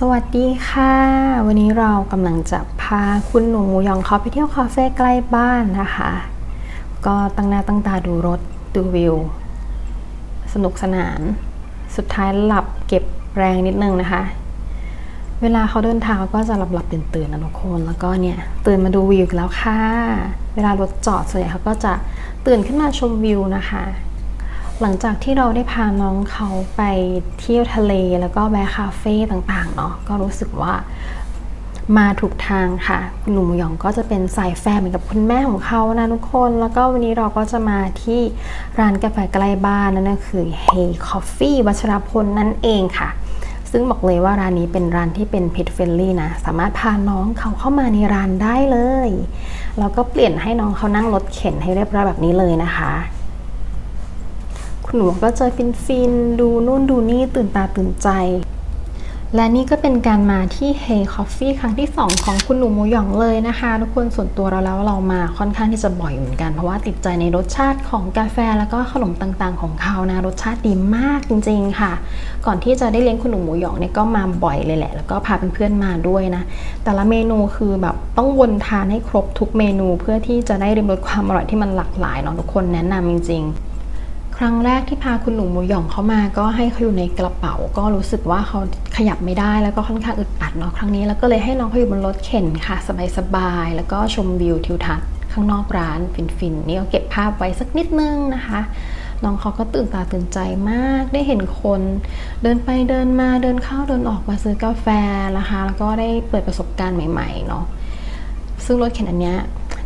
สวัสดีค่ะ วันนี้เรากำลังจะพาคุณหนูหมูหยองเขาไปเที่ยวคาเฟ่ใกล้บ้านนะคะ ก็ตั้งหน้าตั้งตาดูรถดูวิว สนุกสนาน สุดท้ายหลับเก็บแรงนิดนึงนะคะ เวลาเขาเดินทางก็จะหลับหลับตื่นตื่นนะทุกคนแล้วก็เนี่ยตื่นมาดูวิวแล้วค่ะ เวลารถจอดส่วนใหญ่เขาก็จะตื่นขึ้นมาชมวิวนะคะ หลังจากที่เราได้พาน้องเขาไปเที่ยวทะเลแล้วก็แวะคาเฟ่ต่างๆเนาะก็รู้สึกว่ามาถูกทางค่ะคุณหนุ่มหยองก็จะเป็นสายแฟร์เหมือนกับคุณแม่ของเขานะทุกคน แล้วก็วันนี้เราก็จะมาที่ร้านกาแฟใกล้บ้านนั่นก็คือ Hey Coffee วัชรพลนั่นเองค่ะ ซึ่งบอกเลยว่าร้านนี้เป็นร้านที่เป็นเพ t เฟ n ลี่นะ สามารถพาน้องเขาเข้ามาในร้านได้เลย แล้วก็เปลี่ยนให้น้องเขานั่งรถเข็นให้เรียบร้อยแบบนี้เลยนะคะ คุณหนูก็จะฟินฟินดูนู่นดูนี่ตื่นตาตื่นใจ และนี่ก็เป็นการมาที่ Hey Coffee ครั้งที่ 2 ของคุณหนูโมหยองเลยนะคะ ทุกคนส่วนตัวเราแล้วเรามาค่อนข้างที่จะบ่อยเหมือนกัน เพราะว่าติดใจในรสชาติของกาแฟแล้วก็ขนมต่างๆ ของเขานะ รสชาติดีมากจริงๆค่ะ ก่อนที่จะได้เลี้ยงคุณหนูหมูหยองเนี่ยก็มาบ่อยเลยแหละ แล้วก็พาเพื่อนๆมาด้วยนะ แต่ละเมนูคือแบบต้องวนทานให้ครบทุกเมนูเพื่อที่จะได้ริมรสความอร่อยที่มันหลากหลายเนาะทุกคนแนะนำจริง ๆ ครั้งแรกที่พาคุณหนูหมูหยองเข้ามา ก็ให้เขาอยู่ในกระเป๋า ก็รู้สึกว่าเขาขยับไม่ได้แล้วก็ค่อนข้างอึดอัดเนาะครั้งนี้แล้วก็เลยให้น้องเขาอยู่บนรถเข็นค่ะ สบายๆแล้วก็ชมวิวทิวทัศน์ข้างนอกร้านฟินๆนี่ก็เก็บภาพไว้สักนิดนึงนะคะน้องเขาก็ตื่นตาตื่นใจมากได้เห็นคนเดินไปเดินมาเดินเข้าเดินออกมาซื้อกาแฟนะคะ แล้วก็ได้เปิดประสบการณ์ใหม่ๆเนาะซึ่งรถเข็นอันเนี้ย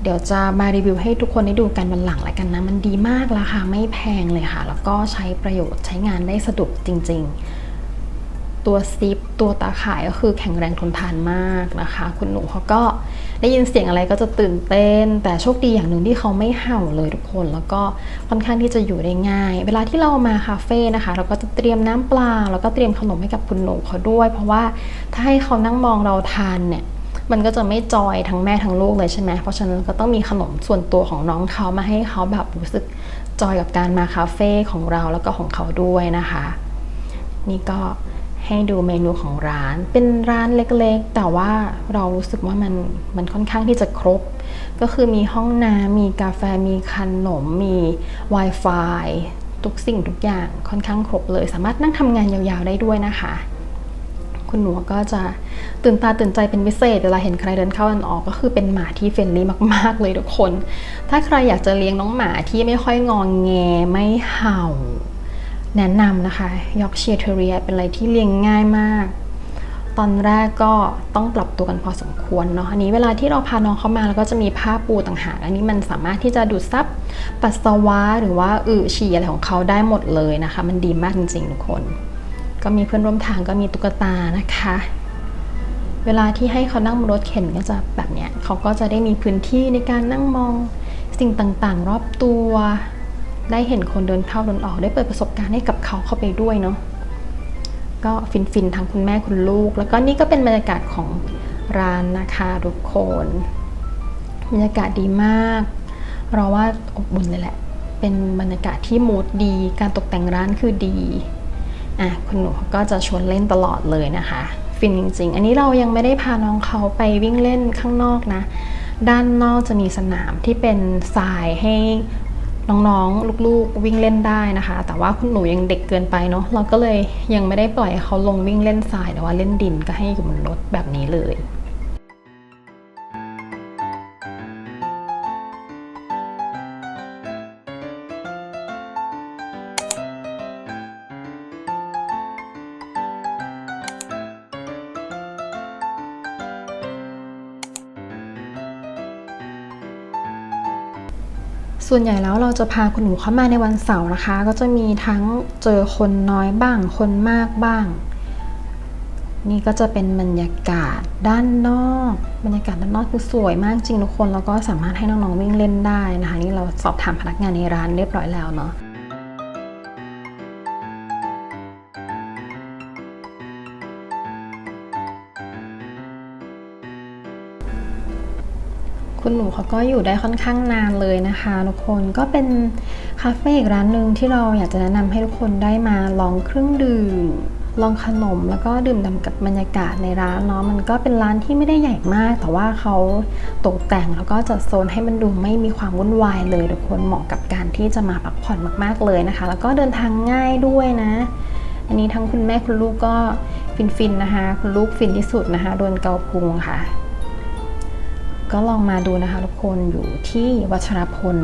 เดี๋ยวจะมารีวิวให้ทุกคนได้ดูกันวันหลังแล้วกันนะ มันดีมากราคาไม่แพงเลยค่ะ แล้วก็ใช้ประโยชน์ใช้งานได้สะดวกจริง ๆ ตัวซิปตัวตาข่ายก็คือแข็งแรงทนทานมากนะคะ คุณหนูเขาก็ได้ยินเสียงอะไรก็จะตื่นเต้น แต่โชคดีอย่างหนึ่งที่เขาไม่เห่าเลยทุกคน แล้วก็ค่อนข้างที่จะอยู่ได้ง่าย เวลาที่เรามาคาเฟ่นะคะ เราก็จะเตรียมน้ำเปล่าแล้วก็เตรียมขนมให้กับคุณหนูเขาด้วย เพราะว่าถ้าให้เขานั่งมองเราทานเนี่ย มันก็จะไม่จอยทั้งแม่ทั้งลูกเลยใช่ไหมเพราะฉะนั้นก็ต้องมีขนมส่วนตัวของน้องเขามาให้เขาแบบรู้สึกจอยกับการมาคาเฟ่ของเราแล้วก็ของเขาด้วยนะคะ นี่ก็ให้ดูเมนูของร้าน เป็นร้านเล็กๆ แต่ว่าเรารู้สึกว่ามันมันค่อนข้างที่จะครบ ก็คือมีห้องน้ำมีกาแฟมีขนมมี Wi-Fi ทุกสิ่งทุกอย่างค่อนข้างครบเลย สามารถนั่งทำงานยาวๆได้ด้วยนะคะ คุณหนูก็จะตื่นตาตื่นใจเป็นพิเศษเวลาเห็นใครเดินเข้าเดินออกก็คือเป็นหมาที่เฟรนลี่มาก ๆ เลยทุกคน ถ้าใครอยากจะเลี้ยงน้องหมาที่ไม่ค่อยงองแงไม่เห่า แนะนำนะคะยอกเชียร์เทเรียเป็นอะไรที่เลี้ยงง่ายมาก ตอนแรกก็ต้องปรับตัวกันพอสมควรเนาะอันนี้เวลาที่เราพาน้องเข้ามาแล้วก็จะมีผ้าปูต่างหากอันนี้มันสามารถที่จะดูดซับปัสสาวะหรือว่าอึฉี่อะไรของเขาได้หมดเลยนะคะ มันดีมากจริงๆทุกคน ก็มีเพื่อนร่วมทางก็มีตุ๊กตานะคะ เวลาที่ให้เขานั่งบนรถเข็นก็จะแบบเนี้ยเขาก็จะได้มีพื้นที่ในการนั่งมองสิ่งต่างๆ รอบตัว ได้เห็นคนเดินเข้าเดินออกได้เปิดประสบการณ์ให้กับเขาเข้าไปด้วยเนาะก็ฟินๆทั้งคุณแม่คุณลูก แล้วก็นี่ก็เป็นบรรยากาศของร้านนะคะทุกคนบรรยากาศดีมากเราว่าอบอุ่นเลยแหละ เป็นบรรยากาศที่มูดดี การตกแต่งร้านคือดี อะคุณหนูก็จะชวนเล่นตลอดเลยนะคะ ฟินจริง ๆ อันนี้เรายังไม่ได้พาน้องเขาไปวิ่งเล่นข้างนอกนะ ด้านนอกจะมีสนามที่เป็นทรายให้น้องๆ ลูกๆ วิ่งเล่นได้นะคะ แต่ว่าคุณหนูยังเด็กเกินไปเนาะ เราก็เลยยังไม่ได้ปล่อยเขาลงวิ่งเล่นทรายแต่ว่าเล่นดินก็ให้อยู่บนรถแบบนี้เลย ส่วนใหญ่แล้วเราจะพาคุณหนูเข้ามาในวันเสาร์นะคะ ก็จะมีทั้งเจอคนน้อยบ้าง คนมากบ้าง นี่ก็จะเป็นบรรยากาศด้านนอก บรรยากาศด้านนอกคือสวยมากจริงทุกคน แล้วก็สามารถให้น้องๆวิ่งเล่นได้นะคะ นี่เราสอบถามพนักงานในร้านเรียบร้อยแล้วเนาะ คุณหนูเขาก็อยู่ได้ค่อนข้างนานเลยนะคะทุกคนก็เป็นคาเฟ่อีกร้านหนึ่งที่เราอยากจะแนะนำให้ทุกคนได้มาลองเครื่องดื่ม ลองขนมแล้วก็ดื่มด่ำกับบรรยากาศในร้านเนาะมันก็เป็นร้านที่ไม่ได้ใหญ่มาก แต่ว่าเขาตกแต่งแล้วก็จัดโซนให้มันดูไม่มีความวุ่นวายเลยทุกคนเหมาะกับการที่จะมาพักผ่อนมากๆเลยนะคะ แล้วก็เดินทางง่ายด้วยนะ อันนี้ทั้งคุณแม่คุณลูกก็ฟินๆนะคะ คุณลูกฟินที่สุดนะคะโดนเกาพุงค่ะ ก็ลองมาดูนะคะทุกคนอยู่ที่วัชรพล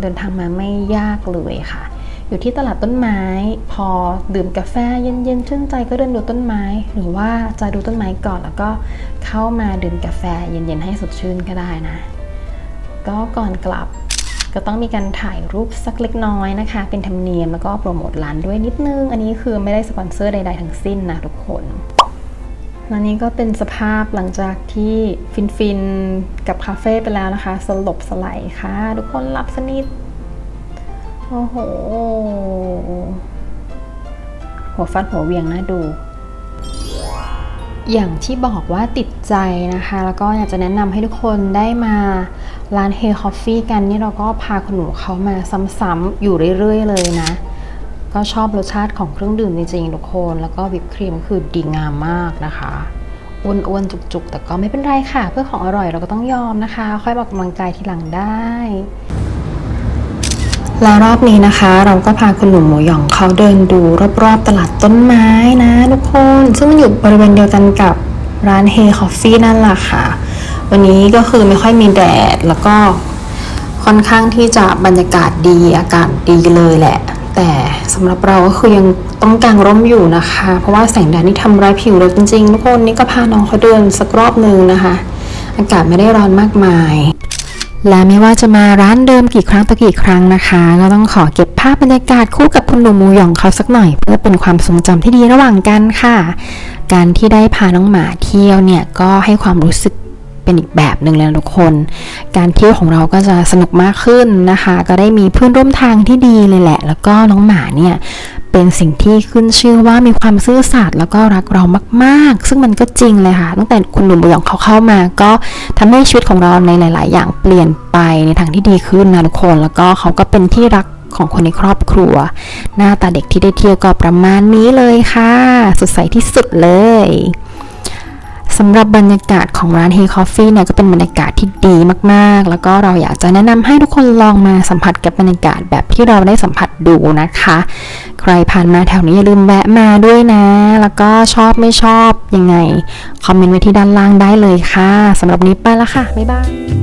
เดินทางมาไม่ยากเลยค่ะ อยู่ที่ตลาดต้นไม้ พอดื่มกาแฟเย็นๆชื่นใจก็เดินดูต้นไม้ หรือว่าจะดูต้นไม้ก่อนแล้วก็เข้ามาดื่มกาแฟเย็นๆให้สดชื่นก็ได้นะ ก็ก่อนกลับก็ต้องมีการถ่ายรูปสักเล็กน้อยนะคะ เป็นธรรมเนียมแล้วก็โปรโมทร้านด้วยนิดนึง อันนี้คือไม่ได้สปอนเซอร์ใดๆทั้งสิ้นนะทุกคน และนี่ก็เป็นสภาพหลังจากที่ฟินฟินๆกับคาเฟ่ไปแล้วนะคะ สลบสไลด์ค่ะ ทุกคนหลับสนิท โอ้โห หัวฟัดหัวเวียงน่าดูอย่างที่บอกว่าติดใจนะคะ แล้วก็อยากจะแนะนำให้ทุกคนได้มาร้าน Hey Coffee กันนี่เราก็พาคุณหนูเขามาซ้ำๆอยู่เรื่อย ๆ เลยนะ ก็ชอบรสชาติของเครื่องดื่มจริงๆทุกคน แล้วก็วิปครีมคือดีงามมากนะคะอ้วนๆ จุกๆ แต่ก็ไม่เป็นไรค่ะ เพื่อของอร่อยเราก็ต้องยอมนะคะ ค่อยออกกำลังกายทีหลังได้ แล้วรอบนี้นะคะ เราก็พาคุณหนุ่มหมูหยองเขาเดินดูรอบๆ ตลาดต้นไม้นะทุกคน ซึ่งมันอยู่บริเวณเดียวกันกับร้าน Hey Coffee นั่นแหละค่ะ วันนี้ก็คือไม่ค่อยมีแดดแล้วก็ค่อนข้างที่จะบรรยากาศดีอากาศดีเลยแหละ แต่สำหรับเราก็คือยังต้องกางร่มอยู่นะคะ เพราะว่าแสงแดดนี่ทำร้ายผิวเราจริงๆทุกคนนี่ก็พาน้องเขาเดินสักรอบหนึ่งนะคะ อากาศไม่ได้ร้อนมากมาย และไม่ว่าจะมาร้านเดิมกี่ครั้งต่อกี่ครั้งนะคะ ก็ต้องขอเก็บภาพบรรยากาศคู่กับคุณหนุ่มมูหยองเขาสักหน่อย เพื่อเป็นความทรงจำที่ดีระหว่างกันค่ะ การที่ได้พาน้องหมาเที่ยวเนี่ยก็ให้ความรู้สึก เป็นอีกแบบหนึ่งเลยทุกคน การเที่ยวของเราก็จะสนุกมากขึ้นนะคะ ก็ได้มีเพื่อนร่วมทางที่ดีเลยแหละ แล้วก็น้องหมาเนี่ยเป็นสิ่งที่ขึ้นชื่อว่ามีความซื่อสัตย์แล้วก็รักเรามากๆ ซึ่งมันก็จริงเลยค่ะ ตั้งแต่คุณหนุ่มบุหยองเขาเข้ามา ก็ทำให้ชีวิตของเราในหลาย ๆ อย่างเปลี่ยนไปในทางที่ดีขึ้นนะทุกคน แล้วก็เขาก็เป็นที่รักของคนในครอบครัว หน้าตาเด็กที่ได้เที่ยวก็ประมาณนี้เลยค่ะ สดใสที่สุดเลย สำหรับบรรยากาศของร้าน Hey Coffee เนี่ยก็เป็นบรรยากาศที่ดีมากๆ แล้วก็เราอยากจะแนะนำให้ทุกคนลองมาสัมผัสกับบรรยากาศแบบที่เราได้สัมผัสดูนะคะ ใครผ่านมาแถวนี้อย่าลืมแวะมาด้วยนะ แล้วก็ชอบไม่ชอบยังไง คอมเมนต์ไว้ที่ด้านล่างได้เลยค่ะสำหรับนนี้ไปละค่ะ บ๊ายบาย